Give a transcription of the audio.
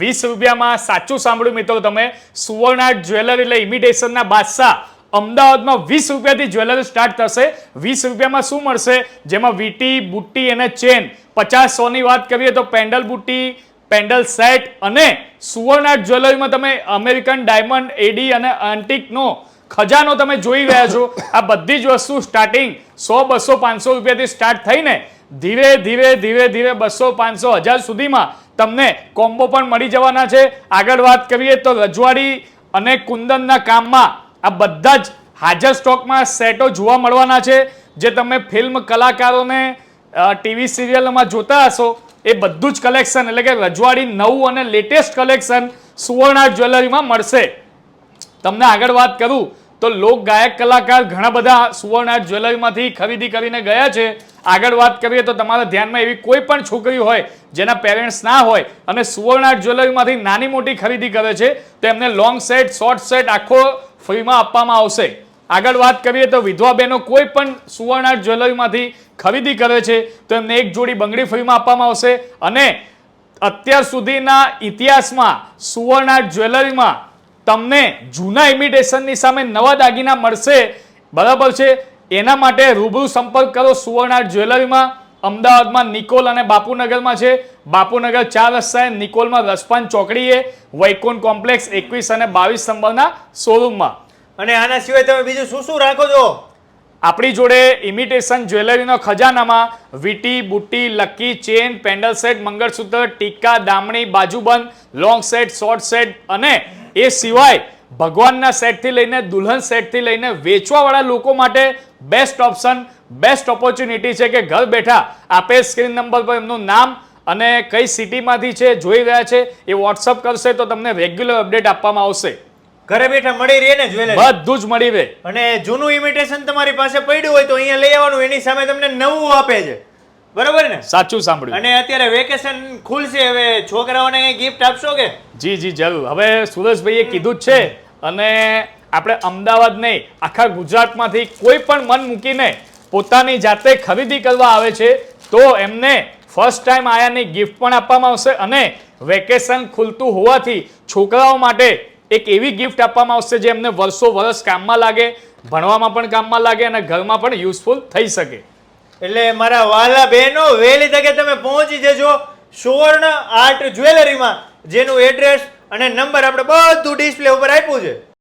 વીસ રૂપિયામાં સાચું સાંભળ્યું મિત્રો તમે. સુવર્ણ જ્વેલરી એટલે ઇમિટેશનના બાદશાહ. અમદાવાદમાં વીસ રૂપિયાથી જ્વેલરી સ્ટાર્ટ થશે. વીસ રૂપિયામાં શું મળશે? જેમાં વીટી, બુટ્ટી અને ચેન. પચાસ સોની વાત કરીએ તો પેન્ડલ બુટ્ટી, પેન્ડલ સેટ અને સુવર્ણાટ જ્વેલરીમાં તમે અમેરિકન ડાયમંડ, એડી અને એન્ટિકનો ખજાનો તમે જોઈ રહ્યા છો. આ બધી જ વસ્તુ સ્ટાર્ટિંગ સો, બસો, પાંચસો રૂપિયાથી સ્ટાર્ટ થઈને ધીરે ધીરે ધીરે ધીરે બસો, પાંચસો, હજાર સુધીમાં તમને કોમ્બો પણ મળી જવાના છે. આગળ વાત કરીએ તો રજવાડી અને કુંદનના કામમાં આ બધા જ હાજર સ્ટોકમાં સેટો જોવા મળવાના છે. જે તમે ફિલ્મ કલાકારોને ટીવી સિરિયલમાં જોતા હશો, એ બધું જ કલેક્શન, એટલે કે રજવાડી નવું અને લેટેસ્ટ કલેક્શન સુવર્ણા જ્વેલરીમાં મળશે. તમને આગળ વાત કરું તો લોક ગાયક કલાકાર ઘણા બધા સુવર્ણ જ્વેલરીમાંથી ખરીદી કરીને ગયા છે. આગળ વાત કરીએ તો તમારા ધ્યાનમાં એવી કોઈ પણ છોકરી હોય જેના પેરેન્ટ્સ ના હોય અને સુવર્ણ જ્વેલરીમાંથી નાની મોટી ખરીદી કરે છે, તો એમને લોંગ સેટ શોર્ટ સેટ આખો ફ્રીમાં આપવામાં આવશે. આગળ વાત કરીએ તો વિધવા બહેનો કોઈ પણ સુવર્ણ જ્વેલરીમાંથી ખરીદી કરે છે, તો એમને એક જોડી બંગડી ફ્રીમાં આપવામાં આવશે. અને અત્યાર સુધીના ઇતિહાસમાં સુવર્ણ જ્વેલરીમાં તમને જૂના ઇમિટેશનની સામે નવા દાગીના મળશે. બરાબર છે? એના માટે રૂબરૂ સંપર્ક કરો સુવર્ણ જ્વેલરીમાં. અમદાવાદમાં નિકોલ અને બાપુનગરમાં છે. બાપુનગર ચાર રસ્તાએ નિકોલમાં રસપાન ચોકડીએ વૈકુંઠ કોમ્પ્લેક્સ એકવીસ અને બાવીસ નંબરના શોરૂમમાં. અને આના સિવાય તમે બીજું શું શું રાખો છો? આપણી જોડે ઇમિટેશન જ્વેલરીનો ખજાનામાં વીટી બુટ્ટી lucky chain pendant set mangalsutra tika દામણી બાજુબંધ લોંગ સેટ શોર્ટ સેટ અને એ સિવાય ભગવાનના સેટથી લઈને દુલ્હન સેટથી લઈને વેચવાવાળા લોકો માટે બેસ્ટ ઓપ્શન બેસ્ટ ઓપોર્ચ્યુનિટી છે કે ઘર બેઠા આપે સ્ક્રીન નંબર પર એમનું નામ અને કઈ સિટીમાંથી છે જોઈ રહ્યા છે એ વોટ્સઅપ કરશે તો તમને રેગ્યુલર અપડેટ આપવામાં આવશે. ઘરે બેઠા મળી રહે ને જ્વેલરી બધું જ મળી રહે. અને જૂનું ઇમિટેશન તમારી પાસે પડ્યું હોય તો અહીંયા લઈ આવવાનું એની સામે તમને નવું આપે છે. બરોબર ને? સાચું સાંભળ્યું. અને અત્યારે વેકેશન ખુલશે હવે છોકરાઓને ગિફ્ટ આપશો કે? જી જી જરૂર. હવે સુરેશભાઈએ કીધું જ છે અને આપણે અમદાવાદ નહીં આખા ગુજરાતમાંથી કોઈ પણ મન મૂકીને પોતાની જાતે ખરીદી કરવા આવે છે તો એમને ફર્સ્ટ ટાઈમ આયાની ગિફ્ટ પણ આપવામાં આવશે અને વેકેશન ખુલતું હોવાથી છોકરાઓ માટે એક એવી ગિફ્ટ આપવામાં આવશે જે એમને વર્ષો વર્ષ કામમાં લાગે ભણવામાં પણ કામમાં લાગે અને ઘરમાં પણ યુઝફુલ થઈ શકે. એટલે મારા વાલા બહેનો, વહેલી તકે તમે પહોંચી જજો સુવર્ણ આર્ટ જ્વેલરીમાં, જેનું એડ્રેસ અને નંબર આપણે બધું ડિસ્પ્લે ઉપર આપ્યું છે.